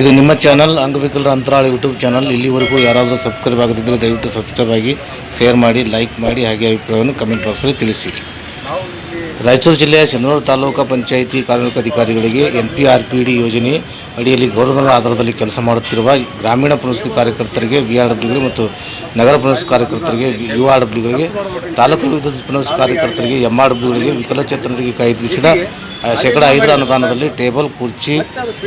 ಇದು ನಿಮ್ಮ ಚಾನಲ್ ಅಂಗವಿಕಲರ ಅಂತರಾಳ ಯೂಟ್ಯೂಬ್ ಚಾನಲ್ ಇಲ್ಲಿವರೆಗೂ ಯಾರಾದರೂ ಸಬ್ಸ್ಕ್ರೈಬ್ ಆಗದಿದ್ದರೆ ದಯವಿಟ್ಟು ಸಬ್ಸ್ಕ್ರೈಬ್ ಆಗಿ ಶೇರ್ ಮಾಡಿ ಲೈಕ್ ಮಾಡಿ, ಹಾಗೆ ಅಭಿಪ್ರಾಯವನ್ನು ಕಮೆಂಟ್ ಬಾಕ್ಸಲ್ಲಿ ತಿಳಿಸಿ. ರಾಯಚೂರು ಜಿಲ್ಲೆಯ ಚಂದ್ರೂರು ತಾಲೂಕು ಪಂಚಾಯಿತಿ ಕಾರ್ಮಿಕ ಅಧಿಕಾರಿಗಳಿಗೆ N P R P D ಯೋಜನೆ ಅಡಿಯಲ್ಲಿ ಗೌರವದ ಆಧಾರದಲ್ಲಿ ಕೆಲಸ ಮಾಡುತ್ತಿರುವ ಗ್ರಾಮೀಣ ಪುನಸ್ತಿ ಕಾರ್ಯಕರ್ತರಿಗೆ ವಿ ಆರ್ ಡಬ್ಲ್ಯೂಗಳು ಮತ್ತು ನಗರ ಪುನಸ್ತಿ ಕಾರ್ಯಕರ್ತರಿಗೆ ಯು ಆರ್ ಡಬ್ಲ್ಯೂಗಳಿಗೆ ತಾಲೂಕು ವಿದ್ಯುತ್ ಪುನಸ್ತಿ ಕಾರ್ಯಕರ್ತರಿಗೆ ಎಂ ಆರ್ ಡಬ್ಲ್ಯೂಗಳಿಗೆ ವಿಕಲಚೇತನರಿಗೆ ಕಾಯ್ದಿರಿಸಿದ ಶೇಕಡ ಐದರ ಅನುದಾನದಲ್ಲಿ ಟೇಬಲ್, ಕುರ್ಚಿ,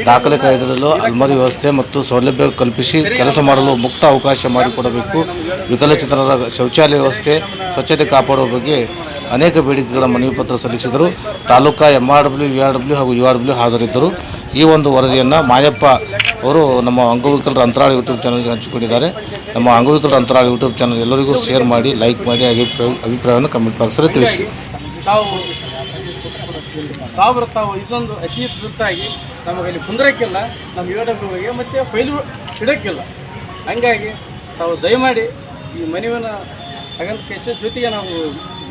ದಾಖಲೆ ಕಾಯ್ದಿರಲು ಅಲ್ಮಾರಿ ವ್ಯವಸ್ಥೆ ಮತ್ತು ಸೌಲಭ್ಯ ಕಲ್ಪಿಸಿ ಕೆಲಸ ಮಾಡಲು ಮುಕ್ತ ಅವಕಾಶ ಮಾಡಿಕೊಡಬೇಕು. ವಿಕಲಚೇತನರ ಶೌಚಾಲಯ ವ್ಯವಸ್ಥೆ, ಸ್ವಚ್ಛತೆ ಕಾಪಾಡುವ ಬಗ್ಗೆ ಅನೇಕ ಬೇಡಿಕೆಗಳ ಮನವಿ ಪತ್ರ ಸಲ್ಲಿಸಿದರು. Taluka M R W U R W ಹಾಗೂ ಯು ಆರ್ ಡಬ್ಲ್ಯೂ ಹಾಜರಿದ್ದರು. ಈ ಒಂದು ವರದಿಯನ್ನು ಮಾಯಪ್ಪ ಅವರು ನಮ್ಮ ಅಂಗವಿಕಲರ ಅಂತರಾಳ ಯೂಟ್ಯೂಬ್ ಚಾನಲ್ಗೆ ಹಂಚಿಕೊಂಡಿದ್ದಾರೆ. ನಮ್ಮ ಅಂಗವಿಕಲರ ಅಂತರಾಳ ಯೂಟ್ಯೂಬ್ ಚಾನಲ್ ಎಲ್ಲರಿಗೂ ಶೇರ್ ಮಾಡಿ, ಲೈಕ್ ಮಾಡಿ, ಅಭಿಪ್ರಾಯ, ಅಭಿಪ್ರಾಯವನ್ನು ಕಮೆಂಟ್ ಬಾಕ್ಸಲ್ಲಿ ತಿಳಿಸಿ. ಸಾವಿರ ತಾವು ಇದೊಂದು ಅತಿ ನಮಗೆ ನಮಗಲ್ಲಿ ಕುಂದ್ರಕ್ಕಿಲ್ಲ. ನಮ್ಮ ಯುವಕರಿಗೆ ಮತ್ತು ಫೈಲು ಇಡೋಕ್ಕಿಲ್ಲ. ಹಂಗಾಗಿ ತಾವು ದಯಮಾಡಿ ಈ ಮನವಿನ ಹಾಗಂತ ಕೇಸ ಜೊತೆಗೆ ನಾವು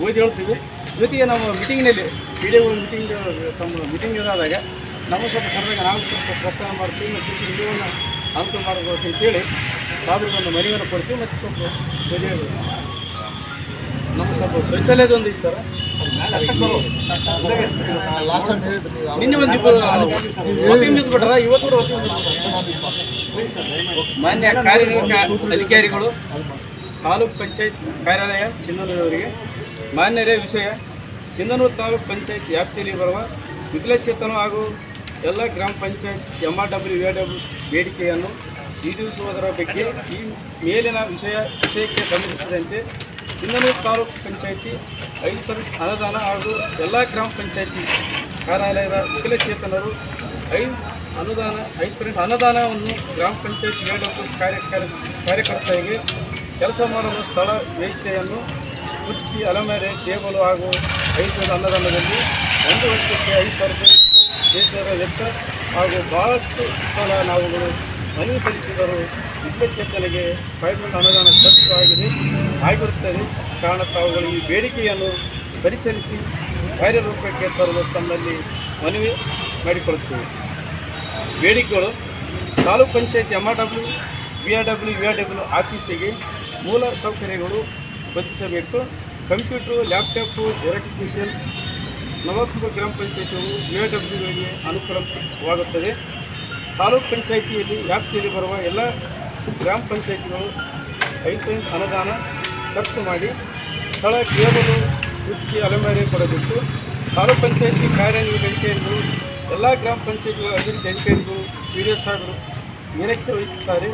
ಓದಿ ಹೇಳ್ತೀವಿ ಜೊತೆಗೆ ನಾವು ಮೀಟಿಂಗ್ನಲ್ಲಿ ಪಿ ಡಿ ಮೀಟಿಂಗ್ ತಮ್ಮ ಮೀಟಿಂಗ್ ಇದಾದಾಗ ನಮ್ಮ ಸ್ವಲ್ಪ ಕರೆದಾಗ ನಾವು ಸ್ವಲ್ಪ ಪ್ರೋತ್ಸಾಹ ಮಾಡ್ತೀವಿ ಮತ್ತು ವಿಡಿಯೋನ ಅನುಕೂಲ ಮಾಡಬೇಕು ಅಂತೇಳಿ ಸಾಧುಗಳನ್ನು ಮನವಿಯನ್ನು ಕೊಡ್ತೀವಿ ಮತ್ತು ಸ್ವಲ್ಪ ಓದಿ ನಮ್ಮ ಸ್ವಲ್ಪ ಶೌಚಾಲಯದ ಒಂದು ಇಷ್ಟ ಸರ್. ನಿನ್ನೆ ಒಂದು ಇವತ್ತು ನಿಂತ್ಬಿಟ್ರು. ಮಾನ್ಯ ಕಾರ್ಯನಿರ್ವಾಹಕ ಅಧಿಕಾರಿಗಳು ತಾಲೂಕ್ ಪಂಚಾಯತ್ ಕಾರ್ಯಾಲಯ ಸಿಂಧನೂರವರಿಗೆ ಮಾನ್ಯರೇ, ವಿಷಯ. ಸಿಂಧನೂರು ತಾಲೂಕು ಪಂಚಾಯತ್ ವ್ಯಾಪ್ತಿಯಲ್ಲಿ ಬರುವ ವಿಕಲಚೇತನ ಹಾಗೂ ಎಲ್ಲ ಗ್ರಾಮ panchayat M R W A W ಬೇಡಿಕೆಯನ್ನು ಈಡೇರಿಸುವುದರ ಬಗ್ಗೆ ಈ ಮೇಲಿನ ವಿಷಯ, ವಿಷಯಕ್ಕೆ ಸಂಬಂಧಿಸಿದಂತೆ ಸಿಂಧನೂರು ತಾಲೂಕು ಪಂಚಾಯಿತಿ, ಐದು ಸಾವಿರ ಅನುದಾನ ಹಾಗೂ ಎಲ್ಲ ಗ್ರಾಮ ಪಂಚಾಯಿತಿ ಕಾರ್ಯಾಲಯದ ವಿಕಲಚೇತನರು ಐದು ಅನುದಾನ, ಐದು ಪರ್ಸೆಂಟ್ ಅನುದಾನವನ್ನು ಗ್ರಾಮ ಪಂಚಾಯತ್ ಕಾರ್ಯ- ಕಾರ್ಯಕರ್ತರಿಗೆ ಕೆಲಸ ಮಾಡಲು ಸ್ಥಳ ವ್ಯವಸ್ಥೆಯನ್ನು ಕುರ್ಚಿ ಅಲಮೇರೆ ಟೇಬಲು ಹಾಗೂ ಐದು ಅನ್ನದಾನದಲ್ಲಿ ಒಂದು ವರ್ಷಕ್ಕೆ ಐದು ಸಾವಿರ ರೂಪಾಯಿ ವೆಚ್ಚ ಹಾಗೂ ಬಹಳಷ್ಟು ಸಲ ನಾವುಗಳು ಮನವಿ ಸಲ್ಲಿಸಿದರು ವಿಕಲಚೇತನಿಗೆ ಪೈಮೆಂಟ್ ಅನುದಾನ ಖರ್ಚು ಆಗಿದೆ ಆಗಿರುತ್ತದೆ. ಕಾರಣ ತಾವುಗಳು ಈ ಬೇಡಿಕೆಯನ್ನು ಪರಿಶೀಲಿಸಿ ಕಾರ್ಯರೂಪಕ್ಕೆ ತರಲು ತಮ್ಮಲ್ಲಿ ಮನವಿ ಮಾಡಿಕೊಳ್ಳುತ್ತೇವೆ. ಬೇಡಿಕೆಗಳು taluk panchayat M R W V R W V R W ಆಫೀಸಿಗೆ ಮೂಲ ಸೌಕರ್ಯಗಳು ಒದಗಿಸಬೇಕು ಕಂಪ್ಯೂಟ್ರು, ಲ್ಯಾಪ್ಟಾಪು, ಜೆರಾಕ್ಸ್ ಮಿಷನ್ ನಲವತ್ತೊಂದು ಗ್ರಾಮ ಪಂಚಾಯಿತಿಯು ಆರ್ ಡಬ್ಲ್ಯೂಗಳಿಗೆ ಅನುಕೂಲವಾಗುತ್ತದೆ. ತಾಲೂಕು ಪಂಚಾಯಿತಿಯಲ್ಲಿ ವ್ಯಾಪ್ತಿಯಲ್ಲಿ ಬರುವ ಎಲ್ಲ ಗ್ರಾಮ ಪಂಚಾಯಿತಿಗಳು ಐದು ಅನುದಾನ ಖರ್ಚು ಮಾಡಿ ಸ್ಥಳ ಕೇಳಲು ಕುರ್ಚಿ ಅಲೆಮಾರಿ ಕೊಡಬೇಕು. ತಾಲೂಕು ಪಂಚಾಯತಿ ಕಾರ್ಯನಿರ್ವಹಣೆ ಅಧಿಕಾರಿಗಳು, ಎಲ್ಲ ಗ್ರಾಮ ಪಂಚಾಯತಿಗಳ ಅಭಿವೃದ್ಧಿ ಅಧಿಕಾರಿಗಳು ಪಿ ಡಿ ಎಸ್ ವಹಿಸುತ್ತಾರೆ.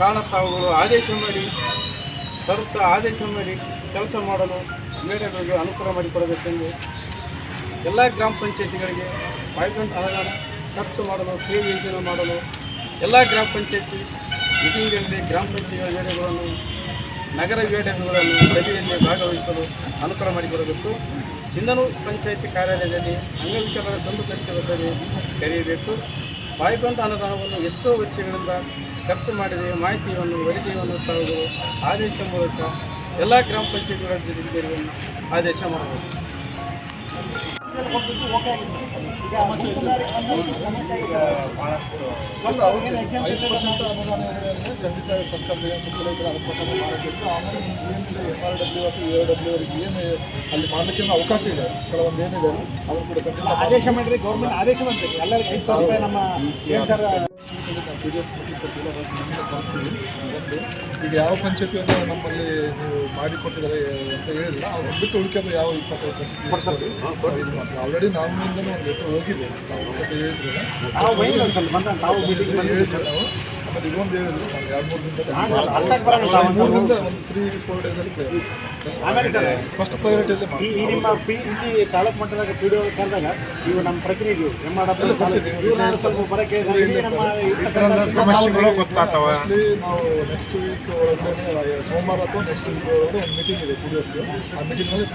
ಕಾರಣ ತಾವುಗಳು ಆದೇಶ ಮಾಡಿ ತರುತ್ತಾ ಆದೇಶ ಮಾಡಿ ಕೆಲಸ ಮಾಡಲು ಮೇಡಗಳಿಗೆ ಅನುಕೂಲ ಮಾಡಿಕೊಡಬೇಕೆಂದು ಎಲ್ಲ ಗ್ರಾಮ ಪಂಚಾಯತಿಗಳಿಗೆ ವೈಬ್ರೆಂಟ್ ಅನುದಾನ ಖರ್ಚು ಮಾಡಲು ಕ್ರಿಯೆ ಯೋಜನೆ ಮಾಡಲು ಎಲ್ಲ ಗ್ರಾಮ ಪಂಚಾಯತಿ ಮೀಟಿಂಗ್ಗಳಲ್ಲಿ ಗ್ರಾಮ ಪಂಚಾಯತಿಗಳ ವೇಳೆಗಳನ್ನು ನಗರ ವೇಳೆಗಳನ್ನು ಸಭೆಯಲ್ಲಿ ಭಾಗವಹಿಸಲು ಅನುಕೂಲ ಮಾಡಿಕೊಡಬೇಕು. ಸಿಂಧನೂರು ಪಂಚಾಯತಿ ಕಾರ್ಯಾಲಯದಲ್ಲಿ ಅಂಗವಿಕಲರ ತಂದು ಕಟ್ಟಿರುವ ಸಭೆ ಕರೆಯಬೇಕು. ಬಾಯಿಬಂಧ ಅನುದಾನವನ್ನು ಎಷ್ಟೋ ವರ್ಷಗಳಿಂದ ಖರ್ಚು ಮಾಡಿದೆ, ಮಾಹಿತಿಯನ್ನು, ವರದಿಯನ್ನು ತಾವುಗಳು ಆದೇಶ ಮೂಲಕ ಎಲ್ಲ ಗ್ರಾಮ ಪಂಚಾಯತ್ಗಳ ಆದೇಶ ಅವ್ರಿಗೆ ಐದು ಪರ್ಸೆಂಟ್ ಅನುದಾನ ಏನಿದೆ ಖಂಡಿತ ಮಾಡಬೇಕು ಆಮೇಲೆ ಎಂ ಆರ್ ಡಬ್ಲ್ಯೂ ಅಥವಾ ಎ ಡಬ್ಲ್ಯೂ ಅವರಿಗೆ ಏನು ಅಲ್ಲಿ ಮಾಡಲಿಕ್ಕೆ ಅವಕಾಶ ಇದೆ ಕೆಲವೊಂದು ಏನಿದೆ ಅದನ್ನು ಕೂಡ ಖಂಡಿತ ಆದೇಶ ಮಾಡಿದ್ರೆ ಗೌರ್ಮೆಂಟ್ ಆದೇಶ ಮಾಡ್ತೀವಿ ಎಲ್ಲರಿಗೂ ಐದು ಸಾವಿರ ರೂಪಾಯಿ ನಮ್ಮ ತರಿಸ್ತೀವಿ ಒಂದು ಈಗ ಯಾವ ಪಂಚಾಯತಿಯನ್ನು ನಮ್ಮಲ್ಲಿ ನೀವು ಮಾಡಿಕೊಟ್ಟಿದ್ದಾರೆ ಅಂತ ಹೇಳಿಲ್ಲ. ಅವ್ರು ಬಿಟ್ಟು ಉಳಿಕೆಂದು ಯಾವ ಇಪ್ಪತ್ತೈದು ಪರ್ಸೆಂಟ್ ಆಲ್ರೆಡಿ ಒಂದು ಲೆಟರ್ ಹೋಗಿದೆ ನಾವು ಹೇಳಿದ್ರಲ್ಲ? ಹೇಳಿದ್ರು ನಾವು ಆಮೇಲೆ ಇನ್ನೊಂದು ಹೇಳಿದ್ರು ನಾವು ಎರಡು ಮೂರು ದಿನದಲ್ಲಿ ಒಂದು ಮೂರರಿಂದ ಒಂದು ತ್ರೀ ಫೋರ್ ಡೇಸಲ್ಲಿ ಫಸ್ಟ್ ಪ್ರಯಾರಿಟಿಯಲ್ಲಿ ಈ ಮಾಡ್ತೀವಿ. ಈ ನಿಮ್ಮ ಪಿ ಇಲ್ಲಿ ತಾಲೂಕು ಮಟ್ಟದಾಗ ಪಿ ಡಿ ಒ ಕರೆದಾಗ ಇವು ನಮ್ಮ ಪ್ರತಿನಿಧಿ ಎಂ ಆರ್ ಸ್ವಲ್ಪ ಬರೋಕ್ಕೆ ಇಡೀ ನಮ್ಮ ಇರ್ತಕ್ಕಂಥ ಸಮಸ್ಯೆಗಳು ಗೊತ್ತಾಗ್ತವೆ. ಮೋಸ್ಟ್ಲಿ ನಾವು ನೆಕ್ಸ್ಟ್ ವೀಕ್ ಒಳಗಡೆ ಸೋಮವಾರ ಅಥವಾ ನೆಕ್ಸ್ಟ್ ವೀಕ್ ಒಳಗಡೆ ಒಂದು ಮೀಟಿಂಗ್ ಇದೆ ಪಿ ಡಿ ಆ ಮೀಟಿಂಗ್ನಲ್ಲಿ